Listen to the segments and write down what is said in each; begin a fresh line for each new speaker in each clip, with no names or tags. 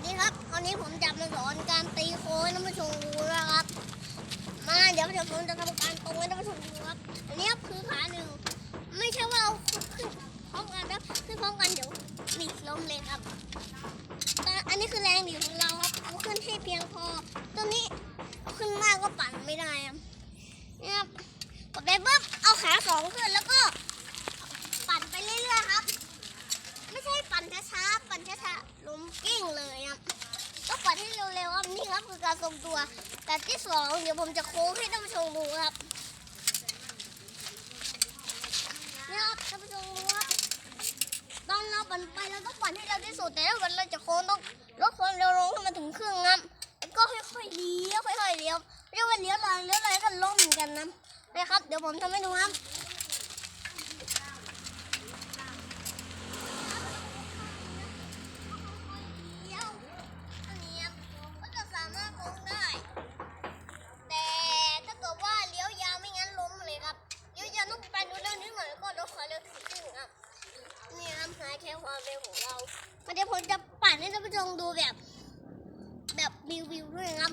วัสดีครับวันนี้ผมจะมาสอนการตีโค้งให้ท่านชมดูนะครับ มาเดี๋ยวเดี๋ยวผมจะทำการตรงให้ท่านผู้ชมดูครับ อันนี้ครับคือขาหนึ่ง ไม่ใช่ว่าเอาขึ้นพร้อมกันนะขึ้นพร้อมกันเดี๋ยวหลีล้มเลยครับแต่อันนี้คือแรงดีของเราครับเอาขึ้นให้เพียงพอ ตัวนี้ขึ้นมากก็ปั่นไม่ได้ครับนี่ครับกดไปปุ๊บเอาขาสองขึ้นแล้วก็ ปั่นไปเรื่อยๆครับ ไม่ใช่ปั่นช้าๆปั่นช้าๆล้มกิ้งเลยครับต้องปั่นให้เร็วๆครับนี่ครับคือการทรงตัว แต่ที่สองเดี๋ยวผมจะโค้งให้ท่านผู้ชมดูครับนี่ครับท่านผู้ชมดูครับตอนเราปั่นไปเราต้องปั่นให้เร็วที่สุดแต่ถ้าเกิดเราจะโค้งต้องลดความเร็วลงให้มันถึงครึ่งครับแล้วก็ค่อยๆเลี้ยวค่อยๆเลี้ยวเรียกว่าเลี้ยวเลยเลี้ยวเลยก็ล้มเหมือนกันนะนะครับ เดี๋ยวผมทำให้ดูครับ ครับหาแค่ความเร็วของเราเดี๋ยวผมจะปั่นให้ท่านผู้ชมดูแบบ แบบวิววิวด้วยครับ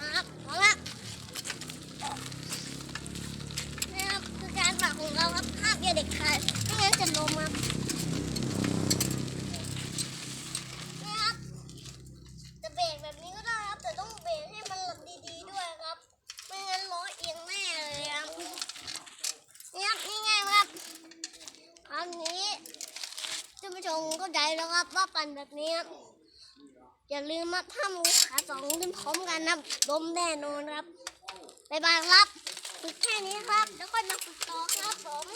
นะครับเอาละนี่ครับคือการปั่นของเราครับห้ามอย่าเด็กขาดไม่งั้นจะล้มครับนี่ครับจะเบรกแบบนี้ก็ได้ครับแต่ต้องเบรกให้มันหลับดีๆด้วยครับ ไม่งั้นล้อเอียงแน่เลยครับนี่ครับนี่ไงครับคราวนี้ ท่านผู้ชมก็ใจแล้วครับว่าปั่นแบบนี้ครับอย่าลืมมาถ้ามูขาสองขึ้นพร้อมกันนะล้มแน่นอนครับบ๊ายบายครับ ฝึกแค่นี้ครับ แล้วก็มาฝึกต่อครับผม